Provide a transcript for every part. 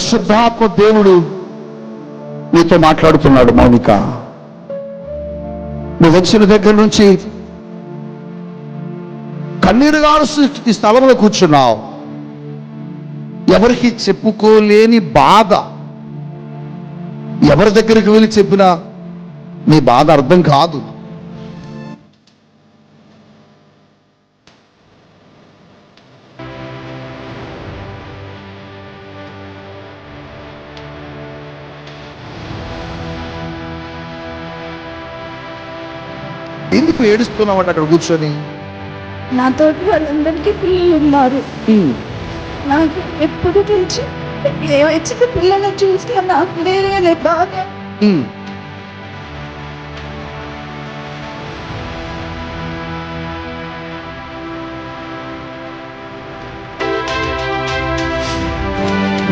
పరిశుద్ధాత్మ దేవుడు నీతో మాట్లాడుతున్నాడు మౌనిక. నువ్వు వచ్చిన దగ్గర నుంచి కన్నీరు ఈ స్థలంలో కూర్చున్నావు. ఎవరికి చెప్పుకోలేని బాధ. ఎవరి దగ్గరికి వెళ్ళి చెప్పినా నీ బాధ అర్థం కాదు. ఎందుకు ఏడుస్తున్నావు అంటే అక్కడ కూర్చొని? నాతోటి వాళ్ళందరికీ పిల్లలు ఉన్నారు. నాకు ఎప్పుడు నుంచి ఏ వచ్చిన పిల్లలను చూసినా నాకు వేరే బాధ.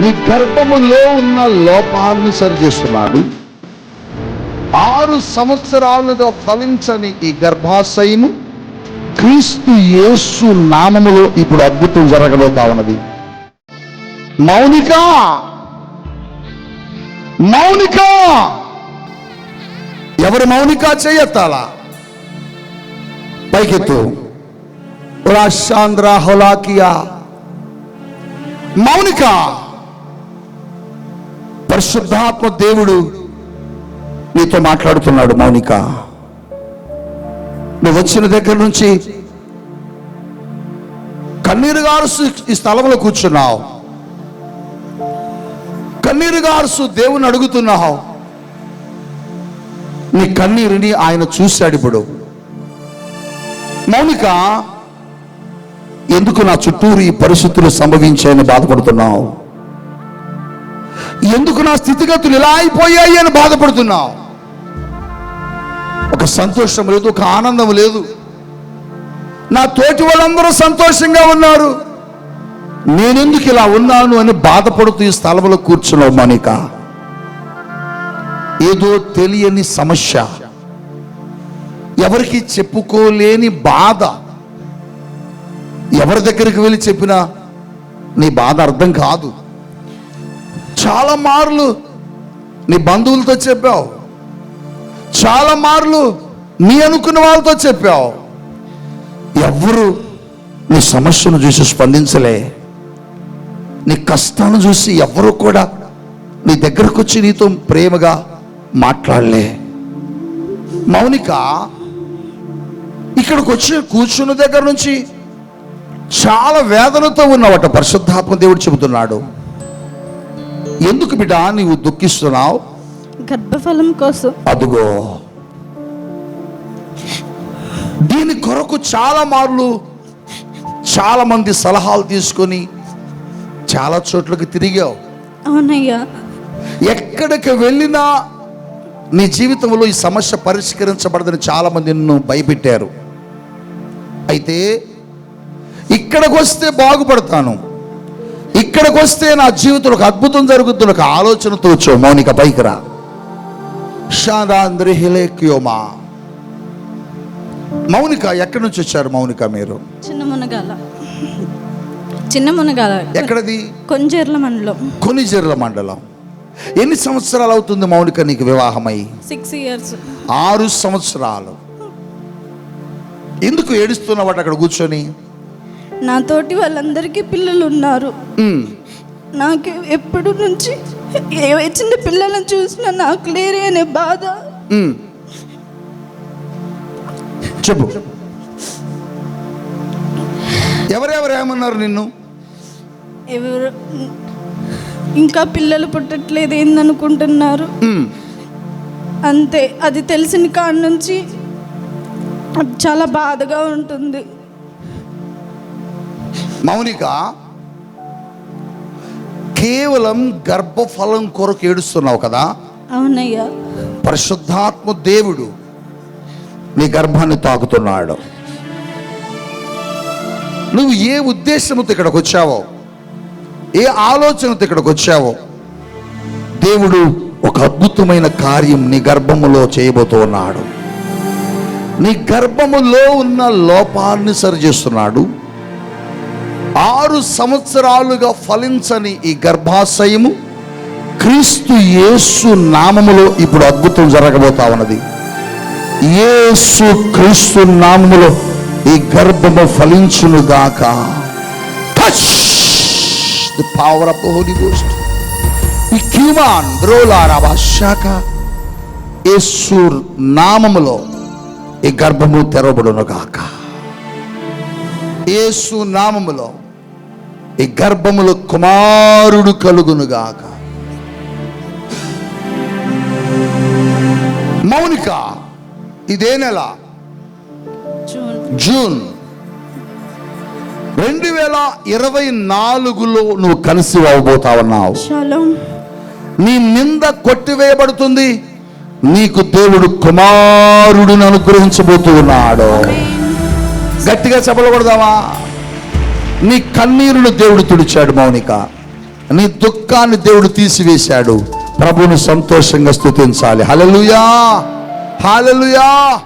నీ గర్భములో ఉన్న లోపాన్ని సరిచేస్తున్నాడు ఆరు సంవత్సరాలుగా ఫలించని ఈ గర్భాశయము క్రీస్తు యేసు నామములో ఇప్పుడు అద్భుతం జరగబోతా ఉన్నది మౌనిక! మౌనిక! ఎవరు మౌనిక చేయత్తాలా? పైకెత్తు. రాశాంధ్ర హోలాకియా. మౌనిక! పరిశుద్ధాత్మ దేవుడు నీతో మాట్లాడుతున్నాడు మౌనిక. నువ్వు వచ్చిన దగ్గర నుంచి కన్నీరు గారుసు ఈ స్థలంలో కూర్చున్నావు. కన్నీరు గారుసు దేవుని అడుగుతున్నావు. నీ కన్నీరుని ఆయన చూశాడు ఇప్పుడు. మౌనిక ఎందుకు నా చుట్టూరు ఈ పరిస్థితులు సంభవించాయని బాధపడుతున్నావు? ఎందుకు నా స్థితిగతులు ఇలా అయిపోయాయి అని బాధపడుతున్నావు? ఒక సంతోషం లేదు ఒక ఆనందం లేదు. నా తోటి వాళ్ళందరూ సంతోషంగా ఉన్నారు. నేనెందుకు ఇలా ఉన్నాను అని బాధపడుతూ ఈ స్థలంలో కూర్చున్నావు మనిక? ఏదో తెలియని సమస్య. ఎవరికి చెప్పుకోలేని బాధ. ఎవరి దగ్గరికి వెళ్ళి చెప్పినా నీ బాధ అర్థం కాదు. చాలా మార్లు నీ బంధువులతో చెప్పావు. చాలా మార్లు నీ అనుకున్న వాళ్ళతో చెప్పావు. ఎవ్వరు నీ సమస్యను చూసి స్పందించలే. నీ కష్టాన్ని చూసి ఎవరు కూడా నీ దగ్గరకు వచ్చి నీతో ప్రేమగా మాట్లాడలే. మౌనిక ఇక్కడికి వచ్చి కూర్చున్న దగ్గర నుంచి చాలా వేదనతో ఉన్నావట పరిశుద్ధాత్మ దేవుడు చెబుతున్నాడు. ఎందుకు బిడ్డ నీవు దుఃఖిస్తున్నావు? గర్భఫలం కోసం. అదుగో. దీని కొరకు చాలా మార్లు చాలా మంది సలహాలు తీసుకొని చాలా చోట్లకి తిరిగావు. అవునయ్యా. ఎక్కడికి వెళ్ళినా నీ జీవితంలో ఈ సమస్య పరిష్కరించబడదని చాలా మంది నిన్ను భయపెట్టారు. అయితే ఇక్కడికి వస్తే బాగుపడతాను. ఇక్కడికి వస్తే నా జీవితంలో ఒక అద్భుతం జరుగుతున్న ఒక ఆలోచనతో వచ్చావు. మౌనిక పైకి రా. మౌనిక ఎక్కడి నుంచి వచ్చారు మౌనిక మీరు? చిన్న మునగాల. చిన్న మునగాల. ఎక్కడది? కొంజేర్ల మండలం. కొనిజెర్ల మండలం. ఎన్ని సంవత్సరాలు అవుతుంది మౌనిక నీకు వివాహమై? సిక్స్ ఇయర్స్ ఆరు సంవత్సరాలు. ఎందుకు ఏడుస్తున్నావాడు అక్కడ కూర్చొని? నాతోటి వాళ్ళందరికీ పిల్లలు ఉన్నారు నాకు ఎప్పుడు నుంచి చిన్న పిల్లలను చూసినా నాకు లేరే అనే బాధ. చెప్పు. ఎవరెవరు ఏమన్నారు నిన్ను? ఎవరు? ఇంకా పిల్లలు పుట్టట్లేదు ఏందనుకుంటున్నారు? అంతే అది తెలిసిన కాడ నుంచి చాలా బాధగా ఉంటుంది. మౌనిక కేవలం గర్భఫలం కొరకు ఏడుస్తున్నావు కదా? అవునయ్యా. పరిశుద్ధాత్మ దేవుడు నీ గర్భాన్ని తాకుతున్నాడు. నువ్వు ఏ ఉద్దేశంతో ఇక్కడికి వచ్చావో ఏ ఆలోచనతో ఇక్కడికి వచ్చావో దేవుడు ఒక అద్భుతమైన కార్యం నీ గర్భములో చేయబోతూ ఉన్నాడు నీ గర్భములో ఉన్న లోపాన్ని సరిచేస్తున్నాడు. ఆరు సంవత్సరాలుగా ఫలించని ఈ గర్భాశయము క్రీస్తు యేసు నామములో ఇప్పుడు అద్భుతం జరగబోతా ఉన్నది. యేసు క్రీస్తు నామములో ఈ గర్భము ఫలించును గాక. Touch the power of the holy ghost ఈ క్యూమాన్ బ్రోలారా భాషాక యేసు నామములో ఈ గర్భము తెరవబడును గాక. యేసు నామములో ఈ గర్భములో కుమారుడు కలుగును గాక మౌనిక ఇదే నెల జూన్ రెండు వేల ఇరవై నాలుగులో నువ్వు కలిసి ఉన్నావు షలోం నీ నింద కొట్టివేయబడుతుంది. నీకు దేవుడు కుమారుడిని అనుగ్రహించబోతూ ఉన్నాడు. గట్టిగా చెప్పలకూడదామా నీ కన్నీరును దేవుడు తుడిచాడు మౌనిక. నీ దుఃఖాన్ని దేవుడు తీసివేశాడు. ప్రభువును సంతోషంగా స్థుతించాలి హలలుయా హల్లెలూయా!